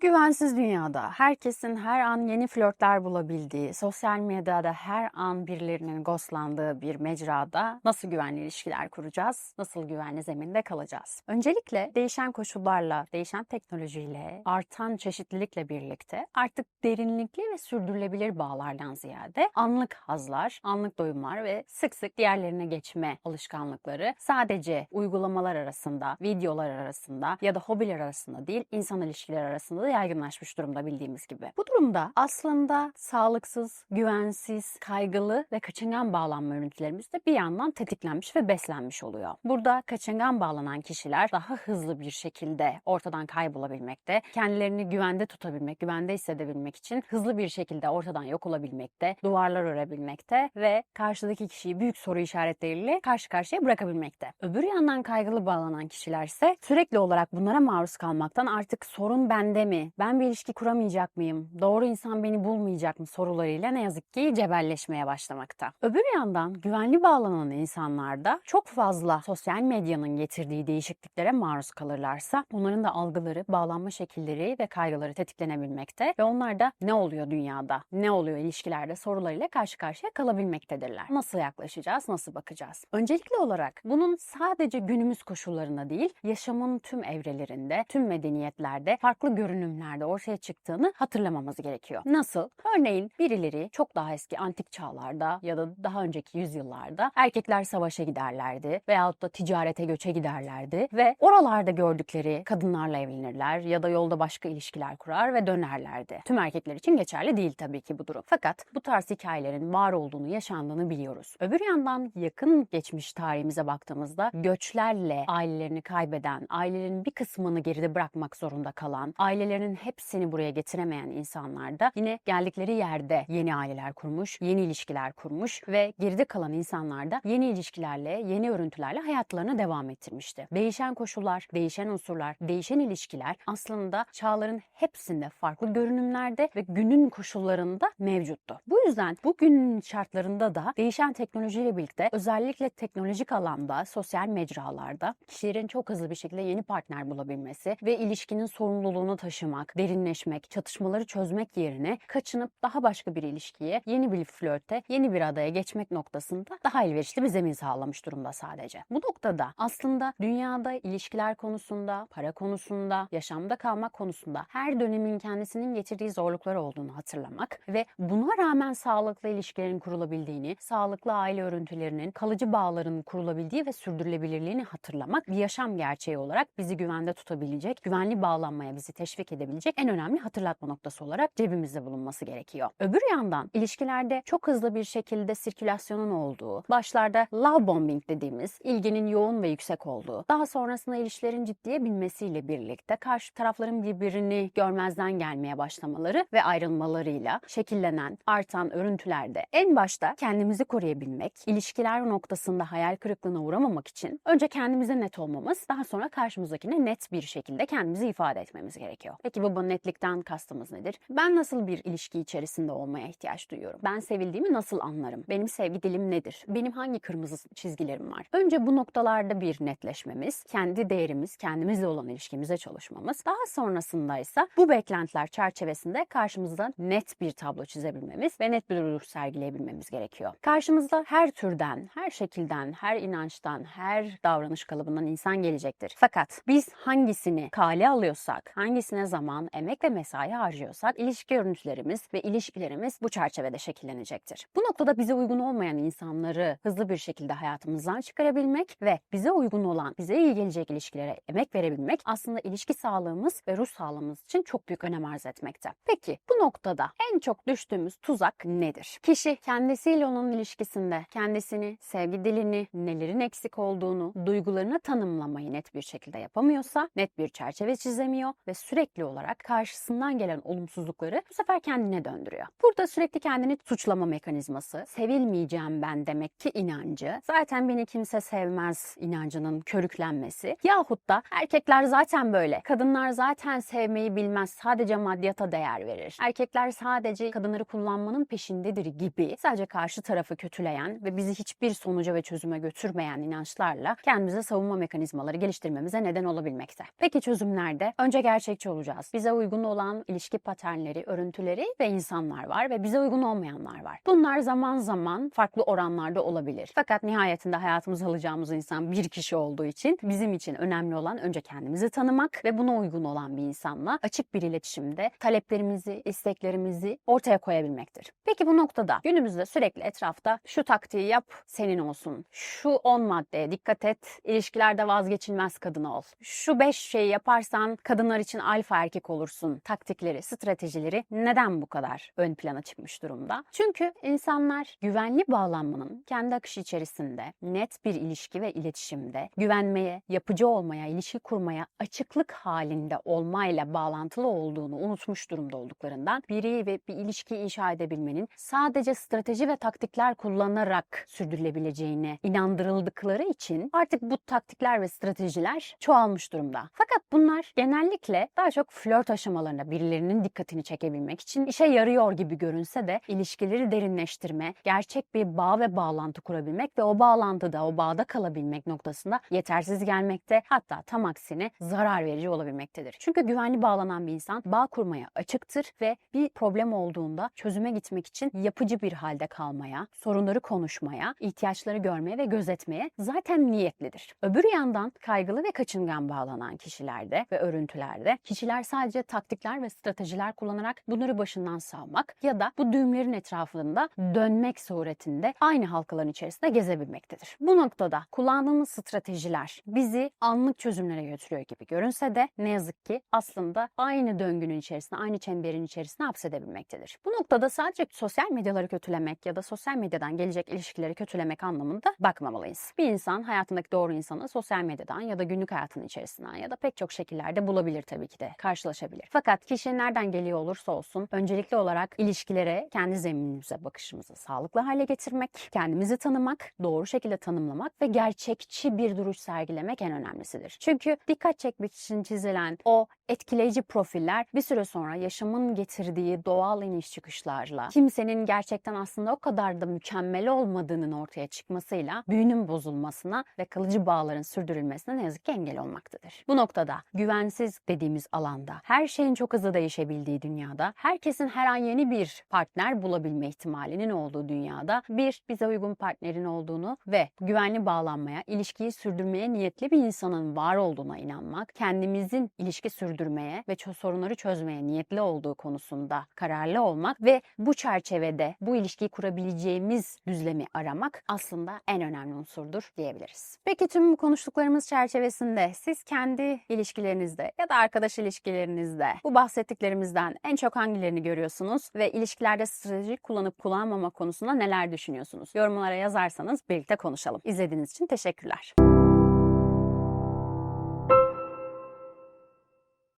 Güvensiz dünyada herkesin her an yeni flörtler bulabildiği, sosyal medyada her an birilerinin ghostlandığı bir mecrada nasıl güvenli ilişkiler kuracağız? Nasıl güvenli zeminde kalacağız? Öncelikle değişen koşullarla, değişen teknolojiyle, artan çeşitlilikle birlikte artık derinlikli ve sürdürülebilir bağlardan ziyade anlık hazlar, anlık doyumlar ve sık sık diğerlerine geçme alışkanlıkları sadece uygulamalar arasında, videolar arasında ya da hobiler arasında değil, insan ilişkileri arasında da yaygınlaşmış durumda bildiğimiz gibi. Bu durumda aslında sağlıksız, güvensiz, kaygılı ve kaçıngan bağlanma örüntülerimiz de bir yandan tetiklenmiş ve beslenmiş oluyor. Burada kaçıngan bağlanan kişiler daha hızlı bir şekilde ortadan kaybolabilmekte, kendilerini güvende tutabilmek, güvende hissedebilmek için hızlı bir şekilde ortadan yok olabilmekte, duvarlar örebilmekte ve karşıdaki kişiyi büyük soru işaretleriyle karşı karşıya bırakabilmekte. Öbür yandan kaygılı bağlanan kişiler ise sürekli olarak bunlara maruz kalmaktan artık sorun bende mi? Ben bir ilişki kuramayacak mıyım? Doğru insan beni bulmayacak mı sorularıyla ne yazık ki cebelleşmeye başlamakta. Öbür yandan güvenli bağlanan insanlarda çok fazla sosyal medyanın getirdiği değişikliklere maruz kalırlarsa onların da algıları, bağlanma şekilleri ve kaygıları tetiklenebilmekte ve onlar da ne oluyor dünyada, ne oluyor ilişkilerde sorularıyla karşı karşıya kalabilmektedirler. Nasıl yaklaşacağız, nasıl bakacağız? Öncelikli olarak bunun sadece günümüz koşullarında değil, yaşamın tüm evrelerinde, tüm medeniyetlerde, farklı görünümlerde ortaya çıktığını hatırlamamız gerekiyor. Nasıl? Örneğin birileri çok daha eski antik çağlarda ya da daha önceki yüzyıllarda erkekler savaşa giderlerdi veyahut da ticarete göçe giderlerdi ve oralarda gördükleri kadınlarla evlenirler ya da yolda başka ilişkiler kurar ve dönerlerdi. Tüm erkekler için geçerli değil tabii ki bu durum. Fakat bu tarz hikayelerin var olduğunu, yaşandığını biliyoruz. Öbür yandan yakın geçmiş tarihimize baktığımızda göçlerle ailelerini kaybeden, ailelerin bir kısmını geride bırakmak zorunda kalan, ailelerinin hepsini buraya getiremeyen insanlar da yine geldikleri yerde yeni aileler kurmuş, yeni ilişkiler kurmuş ve geride kalan insanlar da yeni ilişkilerle, yeni örüntülerle hayatlarını devam ettirmişti. Değişen koşullar, değişen unsurlar, değişen ilişkiler aslında çağların hepsinde farklı görünümlerde ve günün koşullarında mevcuttu. Bu yüzden bugünün şartlarında da değişen teknolojiyle birlikte özellikle teknolojik alanda, sosyal mecralarda kişilerin çok hızlı bir şekilde yeni partner bulabilmesi ve ilişkinin sorumluluğunu taşımak, derinleşmek, çatışmaları çözmek yerine kaçınıp daha başka bir ilişkiye, yeni bir flörte, yeni bir adaya geçmek noktasında daha elverişli bir zemin sağlamış durumda sadece. Bu noktada aslında dünyada ilişkiler konusunda, para konusunda, yaşamda kalmak konusunda her dönemin kendisinin getirdiği zorluklar olduğunu hatırlamak ve buna rağmen sağlıklı ilişkilerin kurulabildiğini, sağlıklı aile örüntülerinin, kalıcı bağların kurulabildiği ve sürdürülebilirliğini hatırlamak bir yaşam gerçeği olarak bizi güvende tutabilecek, güvenli bağlanmaya bizi teşvik edebilecek en önemli hatırlatma noktası olarak cebimizde bulunması gerekiyor. Öbür yandan ilişkilerde çok hızlı bir şekilde sirkülasyonun olduğu, başlarda love bombing dediğimiz ilginin yoğun ve yüksek olduğu, daha sonrasında ilişkilerin ciddiye binmesiyle birlikte karşı tarafların birbirini görmezden gelmeye başlamaları ve ayrılmalarıyla şekillenen, artan örüntülerde en başta kendimizi koruyabilmek, ilişkiler noktasında hayal kırıklığına uğramamak için önce kendimize net olmamız, daha sonra karşımızdakine net bir şekilde kendimizi ifade etmemiz gerekiyor. Peki bu netlikten kastımız nedir? Ben nasıl bir ilişki içerisinde olmaya ihtiyaç duyuyorum? Ben sevildiğimi nasıl anlarım? Benim sevgi dilim nedir? Benim hangi kırmızı çizgilerim var? Önce bu noktalarda bir netleşmemiz, kendi değerimiz, kendimizle olan ilişkimize çalışmamız. Daha sonrasında ise bu beklentiler çerçevesinde karşımızda net bir tablo çizebilmemiz ve net bir duruş sergileyebilmemiz gerekiyor. Karşımızda her türden, her şekilden, her inançtan, her davranış kalıbından insan gelecektir. Fakat biz hangisini kale alıyorsak, hangisine zaman, emek ve mesai harcıyorsak ilişki görüntülerimiz ve ilişkilerimiz bu çerçevede şekillenecektir. Bu noktada bize uygun olmayan insanları hızlı bir şekilde hayatımızdan çıkarabilmek ve bize uygun olan, bize iyi gelecek ilişkilere emek verebilmek aslında ilişki sağlığımız ve ruh sağlığımız için çok büyük önem arz etmekte. Peki bu noktada en çok düştüğümüz tuzak nedir? Kişi kendisiyle onun ilişkisinde kendisini, sevgi dilini, nelerin eksik olduğunu, duygularını tanımlamayı net bir şekilde yapamıyorsa, net bir çerçeve çizemiyor ve sürekli olarak karşısından gelen olumsuzlukları bu sefer kendine döndürüyor. Burada sürekli kendini suçlama mekanizması, sevilmeyeceğim ben demek ki inancı, zaten beni kimse sevmez inancının körüklenmesi yahut da erkekler zaten böyle, kadınlar zaten sevmeyi bilmez, sadece maddiyata değer verir. Erkekler sadece kadınları kullanmanın peşindedir gibi sadece karşı tarafı kötüleyen ve bizi hiçbir sonuca ve çözüme götürmeyen inançlarla kendimize savunma mekanizmaları geliştirmemize neden olabilmekte. Peki çözümlerde önce gerçekçi olacağız kuracağız. Bize uygun olan ilişki paternleri, örüntüleri ve insanlar var ve bize uygun olmayanlar var. Bunlar zaman zaman farklı oranlarda olabilir. Fakat nihayetinde hayatımıza alacağımız insan bir kişi olduğu için bizim için önemli olan önce kendimizi tanımak ve buna uygun olan bir insanla açık bir iletişimde taleplerimizi, isteklerimizi ortaya koyabilmektir. Peki bu noktada günümüzde sürekli etrafta şu taktiği yap senin olsun, şu 10 maddeye dikkat et, ilişkilerde vazgeçilmez kadın ol, şu 5 şeyi yaparsan kadınlar için alfa erkek olursun taktikleri, stratejileri neden bu kadar ön plana çıkmış durumda? Çünkü insanlar güvenli bağlanmanın kendi akışı içerisinde net bir ilişki ve iletişimde güvenmeye, yapıcı olmaya, ilişki kurmaya açıklık halinde olmayla bağlantılı olduğunu unutmuş durumda olduklarından biri ve bir ilişki inşa edebilmenin sadece strateji ve taktikler kullanarak sürdürülebileceğine inandırıldıkları için artık bu taktikler ve stratejiler çoğalmış durumda. Fakat bunlar genellikle daha çok flört aşamalarında birilerinin dikkatini çekebilmek için işe yarıyor gibi görünse de ilişkileri derinleştirme, gerçek bir bağ ve bağlantı kurabilmek ve o bağlantıda, o bağda kalabilmek noktasında yetersiz gelmekte hatta tam aksine zarar verici olabilmektedir. Çünkü güvenli bağlanan bir insan bağ kurmaya açıktır ve bir problem olduğunda çözüme gitmek için yapıcı bir halde kalmaya, sorunları konuşmaya, ihtiyaçları görmeye ve gözetmeye zaten niyetlidir. Öbür yandan kaygılı ve kaçıngan bağlanan kişilerde ve örüntülerde kişiler sadece taktikler ve stratejiler kullanarak bunları başından savmak ya da bu düğümlerin etrafında dönmek suretinde aynı halkaların içerisinde gezebilmektedir. Bu noktada kullandığımız stratejiler bizi anlık çözümlere götürüyor gibi görünse de ne yazık ki aslında aynı döngünün içerisinde, aynı çemberin içerisinde hapsedebilmektedir. Bu noktada sadece sosyal medyaları kötülemek ya da sosyal medyadan gelecek ilişkileri kötülemek anlamında bakmamalıyız. Bir insan hayatındaki doğru insanı sosyal medyadan ya da günlük hayatının içerisinden ya da pek çok şekillerde bulabilir tabii ki de, karşılaşabilir. Fakat kişi nereden geliyor olursa olsun öncelikli olarak ilişkilere kendi zeminimize bakışımızı sağlıklı hale getirmek, kendimizi tanımak, doğru şekilde tanımlamak ve gerçekçi bir duruş sergilemek en önemlisidir. Çünkü dikkat çekmek için çizilen o etkileyici profiller bir süre sonra yaşamın getirdiği doğal iniş çıkışlarla kimsenin gerçekten aslında o kadar da mükemmel olmadığının ortaya çıkmasıyla büyünün bozulmasına ve kalıcı bağların sürdürülmesine ne yazık ki engel olmaktadır. Bu noktada güvensiz dediğimiz alanda her şeyin çok hızlı değişebildiği dünyada herkesin her an yeni bir partner bulabilme ihtimalinin olduğu dünyada bir bize uygun partnerin olduğunu ve güvenli bağlanmaya, ilişkiyi sürdürmeye niyetli bir insanın var olduğuna inanmak, kendimizin ilişki sürdürmeye ve sorunları çözmeye niyetli olduğu konusunda kararlı olmak ve bu çerçevede bu ilişkiyi kurabileceğimiz düzlemi aramak aslında en önemli unsurdur diyebiliriz. Peki tüm bu konuştuklarımız çerçevesinde siz kendi ilişkilerinizde ya da arkadaş ilişkilerinizde bu bahsettiklerimizden en çok hangilerini görüyorsunuz ve ilişkilerde strateji kullanıp kullanmama konusunda neler düşünüyorsunuz? Yorumlara yazarsanız birlikte konuşalım. İzlediğiniz için teşekkürler.